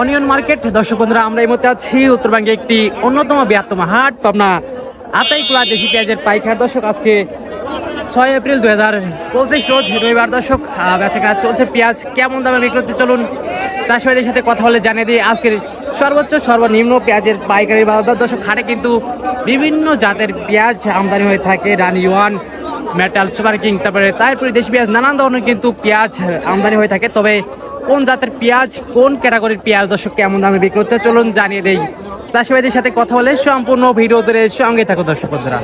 Onion market দর্শক বন্ধুরা, আমরা এই মুহূর্তে আছি উত্তরবঙ্গে একটি অন্যতম বৃহত্তম হাট, পাবনা আতাইকুলা দেশি পেঁয়াজের পাইকার। দর্শক, আজকে ছয় এপ্রিল দুই হাজার পঁচিশ রোজ রবিবার। দর্শক বেচা কেনা চলছে পেঁয়াজ, কেমন দামে বিক্রি হচ্ছে চলুন চাষিবাদের সাথে কথা বলে জানিয়ে দিই। আজকের সর্বোচ্চ, সর্বনিম্ন পেঁয়াজের পাইকারি বাজার দর্শক, হাটে কিন্তু বিভিন্ন জাতের পেঁয়াজ আমদানি হয়ে থাকে। Rani one, metal, super king, তারপরে তারপরে দেশি পেঁয়াজ, নানান ধরনের কিন্তু পেঁয়াজ আমদানি হয়ে থাকে। তবে কোন জাতের পেঁয়াজ কোন ক্যাটাগরির পেঁয়াজ দর্শক কেমন দামে বিক্রি হচ্ছে চলুন জানিয়ে দেই। চাষিবাদের সাথে কথা বলে সম্পূর্ণ ভিডিও ধরে সঙ্গে থাকো দর্শক বন্ধুরা।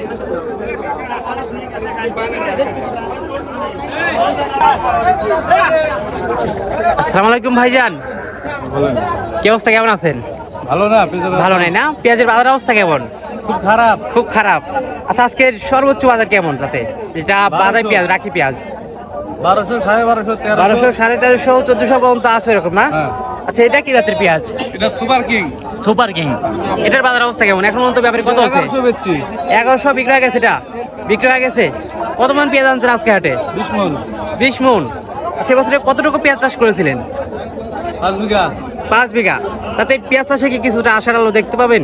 আসসালামু আলাইকুম ভাইজান। কি অবস্থা কেমন আছেন? ভালো না ভালো নাই না? পেঁয়াজের বাজার অবস্থা কেমন? খুব খারাপ। খুব খারাপ। আচ্ছা আজকের সর্বোচ্চ বাজার কেমন তাতে? যেটা বাজার পেঁয়াজ রাখি পেঁয়াজ। বারোশো সাড়ে বারোশো তেরোশো। বারোশো সাড়ে তেরোশো চোদ্দশো পর্যন্ত আছে এরকম না? হ্যাঁ। আচ্ছা এটা কি রাতের পেঁয়াজ? এটা সুপার কিং। Super king. এটার বাজার অবস্থা কেমন? এখন পর্যন্ত ব্যাপারে কত হচ্ছে? এগারোশো বিক্রয় এগারোশো বিক্রি হয়ে গেছে এটা? বিক্রি হয়ে গেছে? কত মান পেঁয়াজ আনছেন আজকে হাটে? বিশ মন। বিশ মন। সে বছরে কতটুকু পেঁয়াজ চাষ করেছিলেন? পাঁচ বিঘা। পাঁচ বিঘা। তাতে পেঁয়াজ চাষে কি কিছুটা আশার আলো দেখতে পাবেন।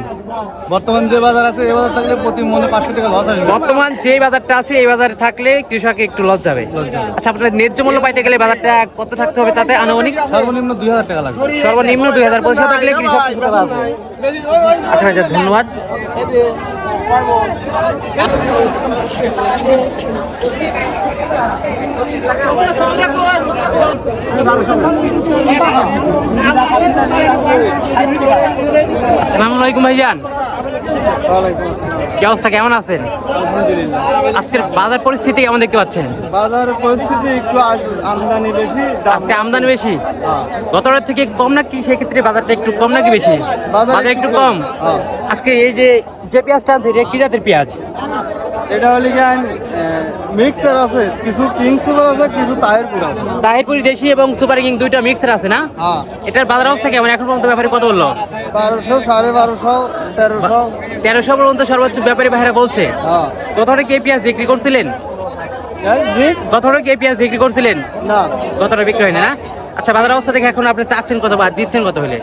বর্তমান যে বাজার আছে এই বাজার থাকলে প্রতি মনে পাঁচশো টাকা লস আসবে। বর্তমান যে বাজারটা আছে এই বাজারে থাকলে কৃষক একটু লস যাবে। আচ্ছা আপনার ন্যায্য মূল্য পাইতে গেলে বাজারটা কত থাকতে হবে তাতে আনুমানিক? সর্বনিম্ন দুই হাজার টাকা লাগবে। সর্বনিম্ন দুই হাজার পয়সা থাকলে কৃষক আচ্ছা আচ্ছা ধন্যবাদ। আসসালামু আলাইকুম ভাইজান। কি অবস্থা কেমন আছেন? আজকের বাজার পরিস্থিতি কেমন দেখতে পাচ্ছেন? বাজার পরিস্থিতি একটু আমদানি বেশি আজকে আমদানি বেশি? হ্যাঁ। গতবার থেকে কম নাকি সেক্ষেত্রে বাজারটা একটু কম নাকি বেশি? বাজার একটু কম? হ্যাঁ। আজকে এই যে যে পেঁয়াজটা আছে এটা কি জাতের পেঁয়াজ? এটা হলে গান মিক্সার আছে কিছু কিং সুপার আছে কিছু তাহেরপুর আছে। তাহিরপুরি দেশি এবং সুপার কিং দুইটা মিক্সার আছে না? হ্যাঁ। এটার বাজার অবস্থা কেমন? এখন পর্যন্ত ব্যাপারে কত বলল? বারোশো সাড়ে বারোশো তেরোশো। তেরোশো পর্যন্ত সর্বোচ্চ ব্যাপারী ভাইরা বলছে। হ্যাঁ। গতটা কে পেঁয়াজ বিক্রি করছিলেন? এই জি। কে পেঁয়াজ বিক্রি করছিলেন? না। গতটা বিক্রি হয় না না? আচ্ছা বাজার অবস্থা দেখে এখন আপনি চাচ্ছেন কত বা দিচ্ছেন কত হলে?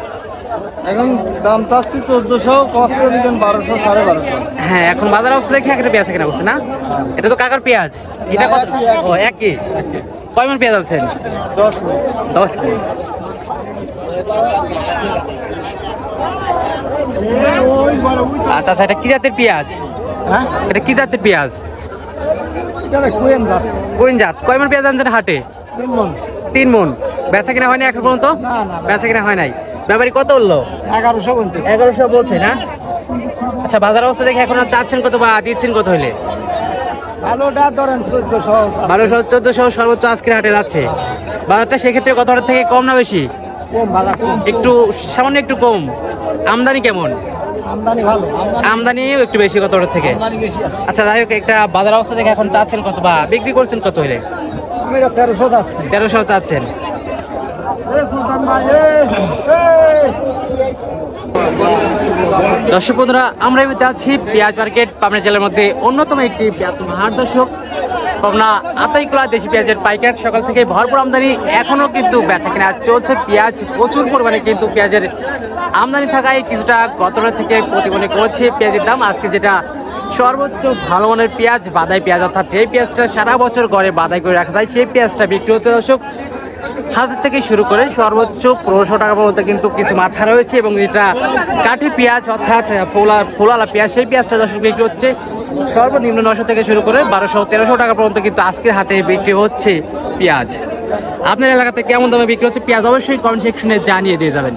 এখন দাম চাচ্ছি চোদ্দশো কষ্ট দিবেন বারোশো সাড়ে বারোশো। হ্যাঁ এখন বাজার অবস্থা দেখে একটা পেঁয়াজ কেনা বলছে না? এটা তো কাকার পেঁয়াজ। এটা কত? একই, একই। ও একই। কয় মন পেঁয়াজ আনছেন? দশ মিনিট দশ আচ্ছা আচ্ছা এটা কি জাতের পেঁয়াজ? হ্যাঁ? এটা কি জাতের পেঁয়াজ? এটা জাত। জাত। কয় মন পেঁয়াজ আনছেন হাটে? তিন মন। তিন মন। বেচা কিনা হয়নি এখন পর্যন্ত? বেচা কিনা হয় নাই। ব্যাপারী কত বলল? এগারোশো বলতে এগারোশো বলছে না? আচ্ছা বাজার অবস্থা দেখে এখন আর চাচ্ছেন কত বা দিচ্ছেন কত হলে ভালোটা ধরেন চোদ্দশো বারোশো চোদ্দশো সর্বোচ্চ আজকের হাটে যাচ্ছে। বাজারটা সেক্ষেত্রে কত হাটের থেকে কম না বেশি? কম ভালো কম। একটু সামান্য একটু কম। আমদানি কেমন? আমদানি ভালো। আমদানিও একটু বেশি কত হাটের থেকে? আচ্ছা যাই হোক একটা বাজার অবস্থা দেখে এখন চাচ্ছেন কত বা বিক্রি করছেন কত হলে তেরোশো যাচ্ছি তেরোশো চাচ্ছেন। দর্শক বন্ধুরা, আমরা মুহূর্তে আছি পেঁয়াজ মার্কেট, পাবনা জেলার মধ্যে অন্যতম একটি বৃহত্তম হাট দর্শক। পাবনা আতাইকুলা দেশি পেঁয়াজের পাইকার, সকাল থেকে ভরপুর আমদানি এখনও কিন্তু বেচা কেনা চলছে। পেঁয়াজ প্রচুর পরিমাণে কিন্তু পেঁয়াজের আমদানি থাকায় কিছুটা গতটা থেকে প্রতিবন্ধী করেছে পেঁয়াজের দাম। আজকে যেটা সর্বোচ্চ ভালো মানের পেঁয়াজ বাদাই পেঁয়াজ, অর্থাৎ যে পেঁয়াজটা সারা বছর ঘরে বাদাই করে রাখা যায়, সেই পেঁয়াজটা বিক্রি হচ্ছে দর্শক। হাজার থেকে শুরু করে সর্বোচ্চ পনেরোশো টাকা পর্যন্ত কিন্তু কিছু মাথা রয়েছে এবং এটা কাঠি পেঁয়াজ অর্থাৎ ফোলা ফোলালা পেঁয়াজ, সেই পেঁয়াজটা দর্শক বিক্রি হচ্ছে সর্বনিম্ন নশো থেকে শুরু করে বারোশো, তেরোশো টাকা পর্যন্ত কিন্তু আজকের হাটে বিক্রি হচ্ছে পেঁয়াজ। আপনার এলাকাতে কেমন দামে বিক্রি হচ্ছে পেঁয়াজ? অবশ্যই কমেন্ট সেকশনে জানিয়ে দিয়ে যাবেন।